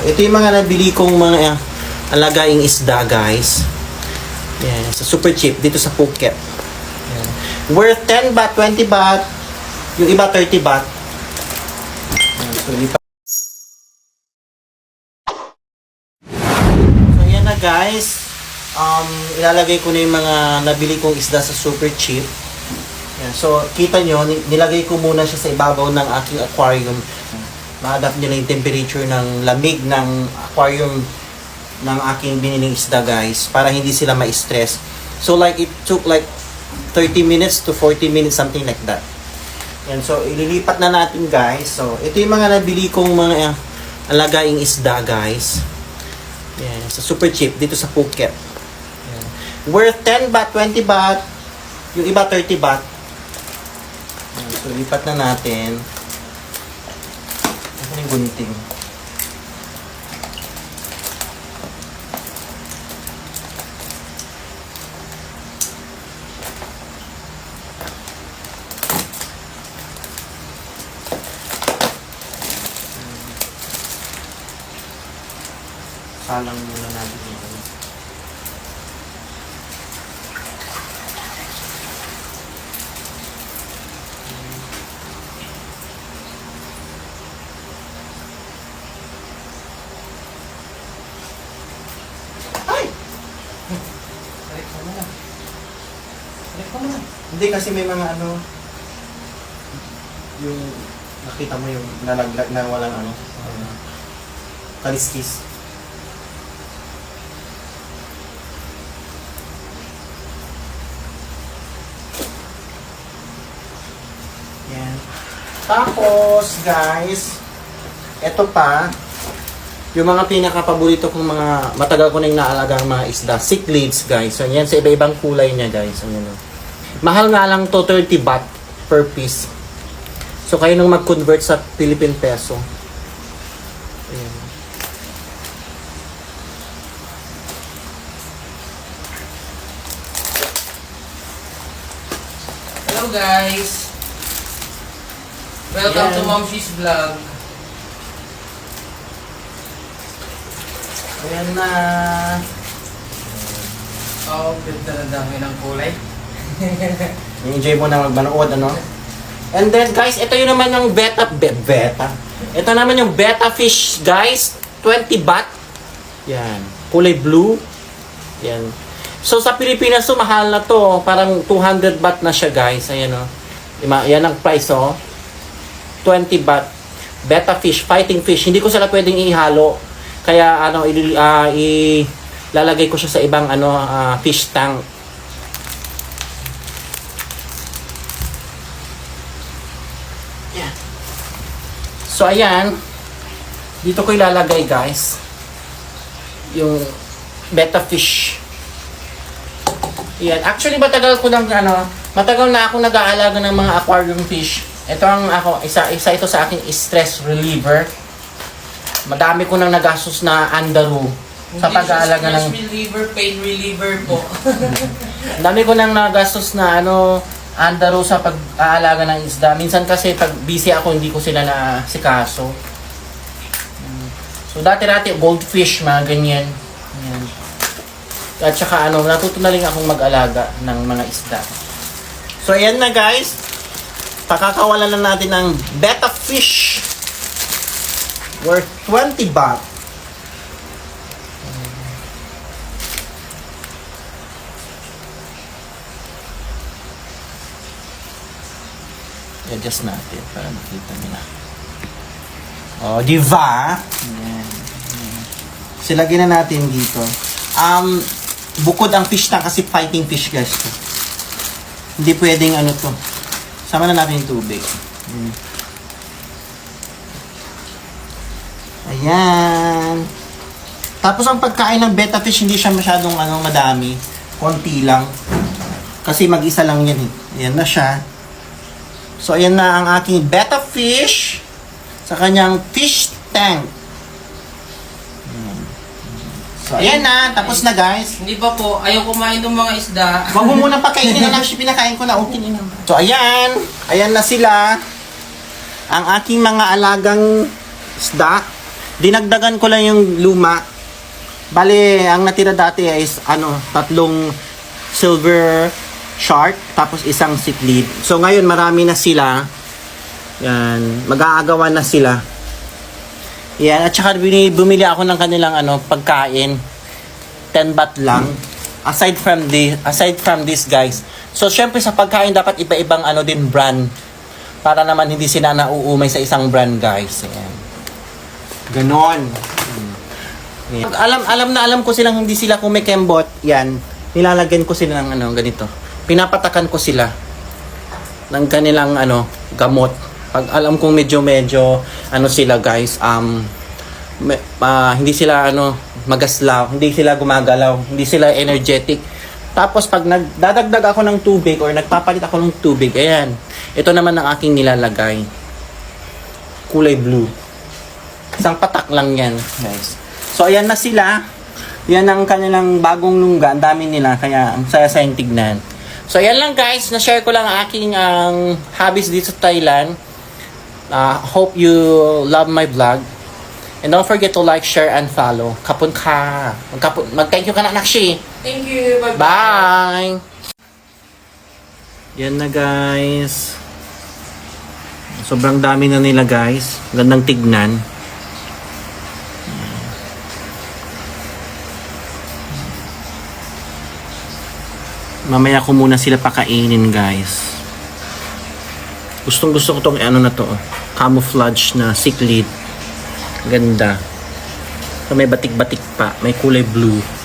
Ito yung mga nabili kong mga alagaing isda, guys. Yan, sa super cheap dito sa Phuket. Yan. Worth 10 baht, 20 baht. Yung iba 30 baht. So. So, yan na guys. Um, ilalagay ko na yung mga nabili kong isda sa super cheap. Yan. So, kita nyo, ni- nilagay ko muna siya sa ibabaw ng aking aquarium. Ma-adapt nila yung temperature ng lamig ng aquarium ng aking biniling isda, guys, para hindi sila ma-stress. So, like, it took like 30 minutes to 40 minutes, something like that. Yan, so, ililipat na natin, guys. So, ito yung mga nabili kong mga alagaing isda, guys. Yan, sa super cheap, dito sa Phuket. Yan. Worth 10 baht, 20 baht. Yung iba 30 baht. Yan, so, lipat na natin. Yung gunting? Salang muna natin yun. Ay! Balik ka muna. Balik ka muna. Hindi kasi may mga ano, yung nakita mo yung nalaglag na walang ano, uh, kaliskis. Yan. Tapos, guys, ito pa, yung mga pinaka-paborito kong mga matagal ko nang naalagang mga isda, cichlids, guys. So, yan sa iba-ibang kulay niya, guys. So, yan, oh. Mahal nga lang to 30 baht per piece. So, kayo nang mag-convert sa Philippine peso. Ayan. Hello guys! Welcome Yan. to Momshi's Vlog. Ayan na. Oh, ganda na dami ng kulay. Enjoy mo na magbanood, ano? And then, guys, ito yung naman yung beta, be, beta. Ito naman yung beta fish, guys. 20 baht. Yan. Kulay blue. Yan. So, sa Pilipinas, so, mahal na to. Parang 200 baht na siya, guys. Ayan, oh. Ima- Yan ang price, oh. 20 baht. Beta fish, fighting fish. Hindi ko sila pwedeng ihalo. Kaya, ano, ili- ah, ilalagay ko siya sa ibang, ano, ah, fish tank. So, ayan. Dito ko ilalagay, guys. Yung beta fish. Yan. Actually, matagal ko nang, ano, matagal na ako nag-aalaga ng mga aquarium fish. Ito ang ako, isa, isa ito sa aking stress reliever. Madami ko nang nagastos na andaro sa pag-aalaga ng... Stress reliever, pain reliever po. Ang dami ko nang nagastos na ano, andaro sa pag-aalaga ng isda. Minsan kasi pag busy ako, hindi ko sila na sikaso. So dati-dati, goldfish, mga ganyan. Ayan. At saka ano, natuto na rin akong mag-alaga ng mga isda. So ayan na guys. Pakakawalan na natin ng betta fish. Worth 20 baht. I-adjust natin para makita na. Oh, di ba? Ayan. Na natin dito. Um, bukod ang fish tank kasi fighting fish guys to. Hindi pwedeng ano to. Sama na natin yung tubig. Ayan. Ayan. Tapos ang pagkain ng betta fish hindi siya masyadong ano madami. Konti lang. Kasi mag-isa lang yan eh. Ayan na siya. So, ayan na ang aking betta fish sa kanyang fish tank. So, ayan na. Tapos na, guys. Hindi pa po, ayaw kumain ng mga isda. Huwag mo muna pakainin na lang siya. Pinakain ko na. Okay na. So, ayan. Ayan na sila. Ang aking mga alagang isda. dinagdagan ko lang yung luma. Bale, ang natira dati is ano, tatlong silver shark, tapos isang siklid. So ngayon marami na sila. Yan, mag-aagawan na sila. Yan, at saka bumili ako ng kanilang ano, pagkain. 10 baht lang. Aside from the aside from this guys. So syempre sa pagkain dapat iba-ibang ano din brand para naman hindi sila nauumay sa isang brand guys. Ayan. Ganon. Ayan. Alam alam na alam ko silang hindi sila kumikembot. Yan. Nilalagyan ko sila ng ano ganito. Pinapatakan ko sila ng kanilang ano gamot. Pag alam kong medyo medyo ano sila guys um ah, hindi sila ano magaslaw, hindi sila gumagalaw, hindi sila energetic. Tapos pag nagdadagdag ako ng tubig or nagpapalit ako ng tubig, ayan. Ito naman ang aking nilalagay. Kulay blue. Isang patak lang yan, guys. So ayan na sila. Yan ang kanilang bagong lungga. Ang dami nila, kaya ang saya-sayang tignan. So ayan lang guys, na-share ko lang ang aking ang hobbies dito sa Thailand. Uh, hope you love my vlog. And don't forget to like, share, and follow. Kapun ka. Magkapun, mag-thank you ka na, Nakshi. Thank you. Bye-bye. Bye! Yan na, guys. Sobrang dami na nila, guys. Gandang tignan. Mamaya ko muna sila pakainin, guys. Gustong gusto ko tong ano na to. oh. Camouflage na cichlid. Ganda. So, may batik-batik pa. May kulay blue.